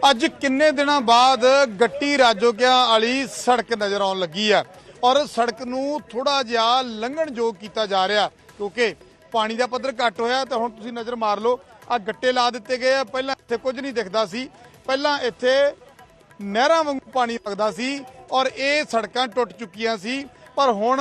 ਅੱਜ ਕਿੰਨੇ ਦਿਨਾਂ ਬਾਅਦ ਗੱਟੀ ਰਾਜੋਕਿਆਂ ਵਾਲੀ ਸੜਕ ਨਜ਼ਰ ਆਉਣ ਲੱਗੀ ਆ। ਔਰ ਸੜਕ ਨੂੰ ਥੋੜਾ ਜਿਹਾ ਲੰਘਣ ਯੋਗ ਕੀਤਾ ਜਾ ਰਿਹਾ, ਕਿਉਂਕਿ ਪਾਣੀ ਦਾ ਪੱਧਰ ਘੱਟ ਹੋਇਆ ਤਾਂ ਹੁਣ ਤੁਸੀਂ ਨਜ਼ਰ ਮਾਰ ਲਓ ਆ ਗੱਟੇ ਲਾ ਦਿੱਤੇ ਗਏ ਆ। ਪਹਿਲਾਂ ਇੱਥੇ ਕੁਝ ਨਹੀਂ ਦਿਖਦਾ ਸੀ। ਪਹਿਲਾਂ ਇੱਥੇ ਨਹਿਰਾਂ ਵਾਂਗੂ ਪਾਣੀ ਵਗਦਾ ਸੀ ਔਰ ਇਹ ਸੜਕਾਂ ਟੁੱਟ ਚੁੱਕੀਆਂ ਸੀ। ਪਰ ਹੁਣ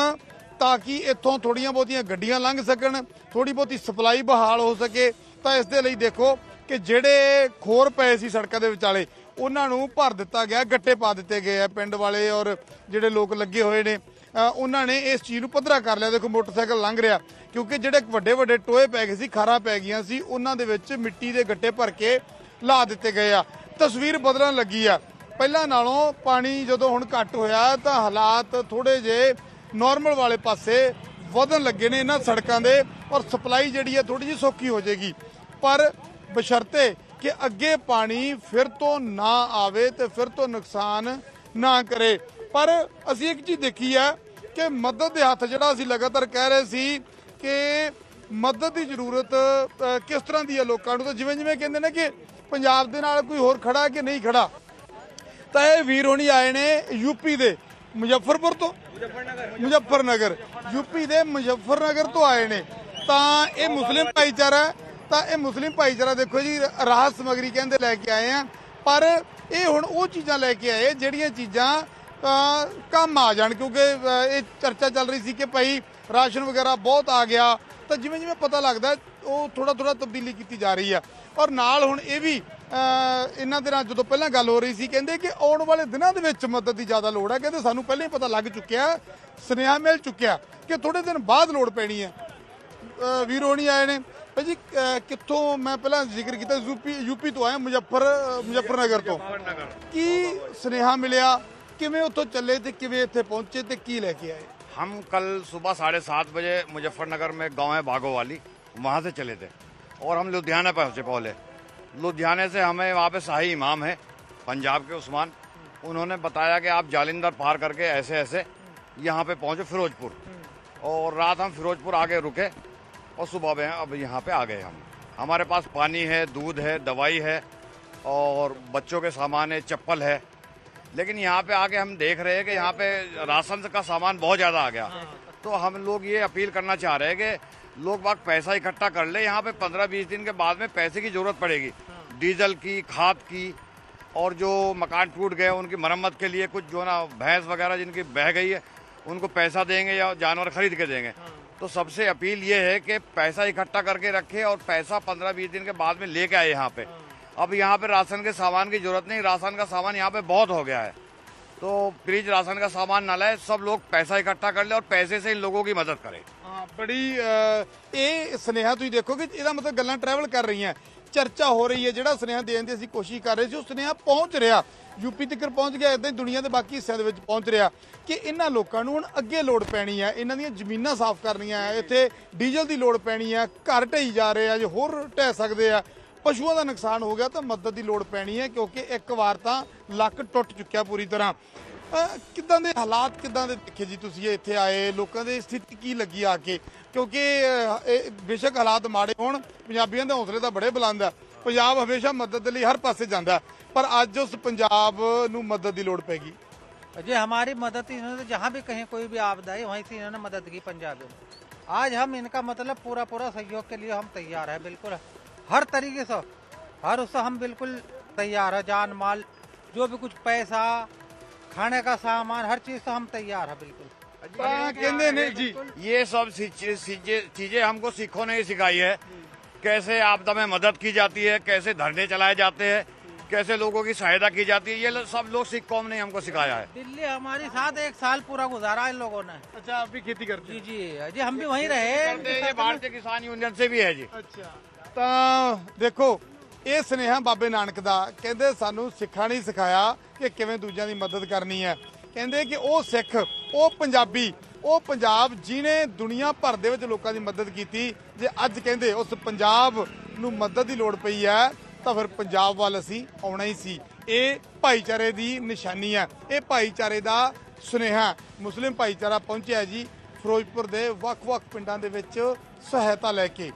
ਤਾਂ ਕਿ ਇੱਥੋਂ ਥੋੜੀਆਂ ਬਹੁਤੀਆਂ ਗੱਡੀਆਂ ਲੰਘ ਸਕਣ ਥੋੜੀ ਬਹੁਤੀ ਸਪਲਾਈ ਬਹਾਲ ਹੋ ਸਕੇ, ਤਾਂ ਇਸ ਦੇ ਲਈ ਦੇਖੋ ਕਿ ਜਿਹੜੇ ਖੋਰ ਪਏ ਸੀ ਸੜਕਾਂ ਦੇ ਵਿਚਾਲੇ, ਉਹਨਾਂ ਨੂੰ ਭਰ ਦਿੱਤਾ ਗਿਆ, ਗੱਟੇ ਪਾ ਦਿੱਤੇ ਗਏ ਆ ਪਿੰਡ ਵਾਲੇ ਔਰ ਜਿਹੜੇ ਲੋਕ ਲੱਗੇ ਹੋਏ ਨੇ। ਉਹਨਾਂ ਨੇ ਇਸ ਚੀਜ਼ ਨੂੰ ਪੱਧਰਾ ਕਰ ਲਿਆ। ਦੇਖੋ, ਮੋਟਰਸਾਈਕਲ ਲੰਘ ਰਿਹਾ, ਕਿਉਂਕਿ ਜਿਹੜੇ ਵੱਡੇ ਵੱਡੇ ਟੋਏ ਪੈ ਗਏ ਸੀ, ਖਾਰਾਂ ਪੈ ਗਈਆਂ ਸੀ, ਉਹਨਾਂ ਦੇ ਵਿੱਚ ਮਿੱਟੀ ਦੇ ਗੱਟੇ ਭਰ ਕੇ ਲਾ ਦਿੱਤੇ ਗਏ ਆ। ਤਸਵੀਰ ਬਦਲਣ ਲੱਗੀ ਆ। ਪਹਿਲਾਂ ਨਾਲੋਂ ਪਾਣੀ ਜਦੋਂ ਹੁਣ ਘੱਟ ਹੋਇਆ, ਤਾਂ ਹਾਲਾਤ ਥੋੜੇ ਜੇ ਨਾਰਮਲ ਵਾਲੇ ਪਾਸੇ ਵਧਣ ਲੱਗੇ ਨੇ ਇਹਨਾਂ ਸੜਕਾਂ ਦੇ, ਔਰ ਸਪਲਾਈ ਜਿਹੜੀ ਹੈ ਥੋੜੀ ਜਿਹੀ ਸੌਖੀ ਹੋ ਜਾਏਗੀ। ਪਰ ਬਸ਼ਰਤੇ ਕਿ ਅੱਗੇ ਪਾਣੀ ਫਿਰ ਤੋਂ ਨਾ ਆਵੇ ਤੇ ਫਿਰ ਤੋਂ ਨੁਕਸਾਨ ਨਾ ਕਰੇ। ਪਰ ਅਸੀਂ ਇੱਕ ਚੀਜ਼ ਦੇਖੀ ਹੈ ਕਿ ਮਦਦ ਦੇ ਹੱਥ ਜਿਹੜਾ ਅਸੀਂ ਲਗਾਤਾਰ ਕਹਿ ਰਹੇ ਸੀ ਕਿ ਮਦਦ ਦੀ ਜ਼ਰੂਰਤ ਕਿਸ ਤਰ੍ਹਾਂ ਦੀ ਹੈ ਲੋਕਾਂ ਨੂੰ? ਤਾਂ ਜਿਵੇਂ ਜਿਵੇਂ ਕਹਿੰਦੇ ਨੇ ਕਿ ਪੰਜਾਬ ਦੇ ਨਾਲ ਕੋਈ ਹੋਰ ਖੜਾ ਕਿ ਨਹੀਂ ਖੜਾ? ਤਾਂ ਇਹ ਵੀਰ ਹੋਣੀ ਆਏ ਨੇ ਯੂਪੀ ਦੇ ਮੁਜ਼ੱਫਰਪੁਰ ਤੋਂ। ਮੁਜ਼ੱਫਰਨਗਰ। ਯੂਪੀ ਦੇ ਮੁਜ਼ੱਫਰਨਗਰ ਤੋਂ ਆਏ ਨੇ। ਤਾਂ ਇਹ ਮੁਸਲਿਮ ਭਾਈਚਾਰਾ ਹੈ। ਤਾਂ ਇਹ ਮੁਸਲਿਮ ਭਾਈਚਾਰਾ ਦੇਖੋ ਜੀ ਰਾਹਤ ਸਮਗਰੀ ਕਹਿੰਦੇ ਲੈ ਕੇ ਆਏ ਆ। ਪਰ ਇਹ ਹੁਣ ਉਹ ਚੀਜ਼ਾਂ ਲੈ ਕੇ ਆਏ ਜਿਹੜੀਆਂ ਚੀਜ਼ਾਂ ਕੰਮ ਆ ਜਾਣ ਕਿਉਂਕਿ ਇਹ ਚਰਚਾ ਚੱਲ ਰਹੀ ਸੀ ਕਿ ਭਾਈ ਰਾਸ਼ਨ ਵਗੈਰਾ ਬਹੁਤ ਆ ਗਿਆ। ਤਾਂ ਜਿਵੇਂ ਜਿਵੇਂ ਪਤਾ ਲੱਗਦਾ ਉਹ ਥੋੜਾ ਥੋੜਾ ਤਬਦੀਲੀ ਕੀਤੀ ਜਾ ਰਹੀ ਆ। ਔਰ ਨਾਲ ਹੁਣ ਇਹ ਵੀ ਇਹਨਾਂ ਦੇ ਨਾਲ ਜਦੋਂ ਪਹਿਲਾਂ ਗੱਲ ਹੋ ਰਹੀ ਸੀ ਕਹਿੰਦੇ ਕਿ ਆਉਣ ਵਾਲੇ ਦਿਨਾਂ ਦੇ ਵਿੱਚ ਮਦਦ ਦੀ ਜ਼ਿਆਦਾ ਲੋੜ ਹੈ ਕਹਿੰਦੇ ਸਾਨੂੰ ਪਹਿਲਾਂ ਹੀ ਪਤਾ ਲੱਗ ਚੁੱਕਿਆ ਸੁਨੇਹਾ ਮਿਲ ਚੁੱਕਿਆ ਕਿ ਥੋੜੇ ਦਿਨ ਬਾਅਦ ਲੋੜ ਪੈਣੀ ਹੈ ਅ, ਵੀਰ ਹੋਣੀ ਆਏ ਨੇ। ਭਾਈ ਜੀ ਅ, ਕਿੱਥੋਂ ਮੈਂ ਪਹਿਲਾਂ ਜ਼ਿਕਰ ਕੀਤਾ ਯੂਪੀ ਯੂਪੀ ਤੋਂ ਆਇਆ ਮੁਜ਼ੱਫਰ ਮੁਜ਼ੱਫਰਨਗਰ ਤੋਂ ਕੀ ਸੁਨੇਹਾ ਮਿਲਿਆ ਕਿਵੇਂ ਉੱਥੋਂ ਚੱਲੇ ਤੇ ਕਿਵੇਂ ਇੱਥੇ ਪਹੁੰਚੇ ਤੇ ਕੀ ਲੈ ਕੇ ਆਏ हम कल सुबह साढ़े सात बजे मुजफ्फरनगर में गांव है बागो वाली वहाँ से चले थे और हम लुधियाना पहुँचे पहले लुधियाने से हमें वहाँ पे शाही इमाम है पंजाब के उस्मान उन्होंने बताया कि आप जालिंदर पार करके ऐसे ऐसे यहाँ पे पहुँचे फिरोजपुर और रात हम फिरोजपुर आगे रुके और सुबह में अब यहाँ पे आ गए हम। हमारे पास पानी है, दूध है, दवाई है और बच्चों के सामान है, चप्पल है। लेकिन यहाँ पे आके हम देख रहे हैं कि यहाँ पे राशन का सामान बहुत ज़्यादा आ गया। तो हम लोग ये अपील करना चाह रहे हैं कि लोग बाग पैसा इकट्ठा कर ले। यहाँ पे पंद्रह बीस दिन के बाद में पैसे की ज़रूरत पड़ेगी। डीजल की, खाद की और जो मकान टूट गए, उनकी मरम्मत के लिए कुछ जो ना, भैंस वगैरह जिनकी बह गई है, उनको पैसा देंगे या जानवर खरीद के देंगे। तो सबसे अपील ये है कि पैसा इकट्ठा करके रखें और पैसा पंद्रह बीस दिन के बाद में लेके आए यहाँ पे अब यहाँ पे राशन के सामान की जरूरत नहीं राशन का सामान यहाँ पे बहुत हो गया है तो प्लीज राशन का सामान ना लाए सब लोग पैसा इकट्ठा कर ले और पैसे से इन लोगों की मदद करें ਹਾਂ ਬੜੀ ਅ, ਇਹ ਸੁਨੇਹਾ ਤੁਸੀਂ ਦੇਖੋ ਕਿ ਇਹਦਾ ਮਤਲਬ ਗੱਲਾਂ ਟਰੈਵਲ ਕਰ ਰਹੀਆਂ ਚਰਚਾ ਹੋ ਰਹੀ ਹੈ, ਜਿਹੜਾ ਸੁਨੇਹਾ ਦੇਣ ਦੀ ਅਸੀਂ ਕੋਸ਼ਿਸ਼ ਕਰ ਰਹੇ ਸੀ, ਉਹ ਸੁਨੇਹਾ ਪਹੁੰਚ ਰਿਹਾ। ਯੂਪੀ ਤੱਕ ਪਹੁੰਚ ਗਿਆ ਇਦਾਂ ਹੀ ਦੁਨੀਆ ਦੇ ਬਾਕੀ ਹਿੱਸਿਆਂ ਦੇ ਵਿੱਚ ਪਹੁੰਚ ਰਿਹਾ ਕਿ ਇਹਨਾਂ ਲੋਕਾਂ ਨੂੰ ਹੁਣ ਅੱਗੇ ਲੋੜ ਪੈਣੀ ਹੈ। ਇਹਨਾਂ ਦੀਆਂ ਜ਼ਮੀਨਾਂ ਸਾਫ਼ ਕਰਨੀਆਂ ਹੈ, ਇੱਥੇ ਡੀਜ਼ਲ ਦੀ ਲੋੜ ਪੈਣੀ ਹੈ, ਘਰ ਢਈ ਜਾ ਰਹੇ ਆ, ਜੇ ਹੋਰ ਢਹਿ ਸਕਦੇ ਆ। ਪਸ਼ੂਆਂ ਦਾ ਨੁਕਸਾਨ ਹੋ ਗਿਆ ਤਾਂ ਮਦਦ ਦੀ ਲੋੜ ਪੈਣੀ ਹੈ, ਕਿਉਂਕਿ ਇੱਕ ਵਾਰ ਤਾਂ ਲੱਕ ਟੁੱਟ ਚੁੱਕਿਆ ਪੂਰੀ ਤਰ੍ਹਾਂ। ਕਿੱਦਾਂ ਦੇ ਹਾਲਾਤ ਕਿੱਦਾਂ ਦੇ ਦੇਖੇ ਜੀ ਤੁਸੀਂ ਇੱਥੇ ਆਏ ਲੋਕਾਂ ਦੀ ਸਥਿਤੀ ਕੀ ਲੱਗੀ ਆ ਕੇ ਕਿਉਂਕਿ ਅਹ, ਇਹ ਬੇਸ਼ੱਕ ਹਾਲਾਤ ਮਾੜੇ ਹੋਣ ਪੰਜਾਬੀਆਂ ਦੇ ਹੌਸਲੇ ਤਾਂ ਬੜੇ ਬੁਲੰਦ ਆ ਪੰਜਾਬ ਹਮੇਸ਼ਾ ਮਦਦ ਦੇ ਲਈ ਹਰ ਪਾਸੇ ਜਾਂਦਾ ਪਰ ਅੱਜ ਉਸ ਪੰਜਾਬ ਨੂੰ ਮਦਦ ਦੀ ਲੋੜ ਪੈਗੀ जी हमारी मदद इन्होंने जहाँ भी कहीं कोई भी आपदा आई वहीं से इन्होंने मदद की पंजाबी में आज हम इनका मतलब पूरा पूरा सहयोग के लिए हम तैयार है बिल्कुल हर तरीके से हर उससे हम बिल्कुल तैयार है जान माल जो भी कुछ पैसा खाने का सामान हर चीज़ तो हम तैयार है बिल्कुल। नहीं जी। ये सब चीज़ें हमको सिखों ने सिखाई है। कैसे आपदा में मदद की जाती है कैसे धरने चलाए जाते हैं कैसे लोगों की सहायता की जाती है ये सब लोग सिख कौम ने हमको सिखाया है। दिल्ली हमारे साथ एक साल पूरा गुजारा है लोगों ने। अच्छा आप भी खेती करते जी जी जी हम भी वहीं रहे। भारतीय किसान यूनियन से भी है जी। अच्छा। तो देखो ਇਹ ਸੁਨੇਹਾ ਬਾਬੇ ਨਾਨਕ ਦਾ, ਕਹਿੰਦੇ ਸਾਨੂੰ ਸਿੱਖਾਂ ਨੇ ਸਿਖਾਇਆ ਕਿ ਕਿਵੇਂ ਦੂਜਿਆਂ ਦੀ ਮਦਦ ਕਰਨੀ ਹੈ। ਕਹਿੰਦੇ ਕਿ ਉਹ ਸਿੱਖ, ਉਹ ਪੰਜਾਬੀ, ਉਹ ਪੰਜਾਬ ਜਿਨੇ ਦੁਨੀਆ ਭਰ ਦੇ ਵਿੱਚ ਲੋਕਾਂ ਦੀ ਮਦਦ ਕੀਤੀ, ਜੇ ਅੱਜ ਕਹਿੰਦੇ ਉਸ ਪੰਜਾਬ ਨੂੰ ਮਦਦ ਦੀ ਲੋੜ ਪਈ ਹੈ, ਤਾਂ ਫਿਰ ਪੰਜਾਬ ਵੱਲ ਅਸੀਂ ਆਉਣਾ ਹੀ ਸੀ। ਇਹ ਭਾਈਚਾਰੇ ਦੀ ਨਿਸ਼ਾਨੀ ਹੈ। ਇਹ ਭਾਈਚਾਰੇ ਦਾ ਸੁਨੇਹਾ ਮੁਸਲਿਮ ਭਾਈਚਾਰਾ ਪਹੁੰਚਿਆ ਜੀ, ਫਿਰੋਜ਼ਪੁਰ ਦੇ ਵੱਖ-ਵੱਖ ਪਿੰਡਾਂ ਦੇ ਵਿੱਚ ਸਹਾਇਤਾ ਲੈ ਕੇ।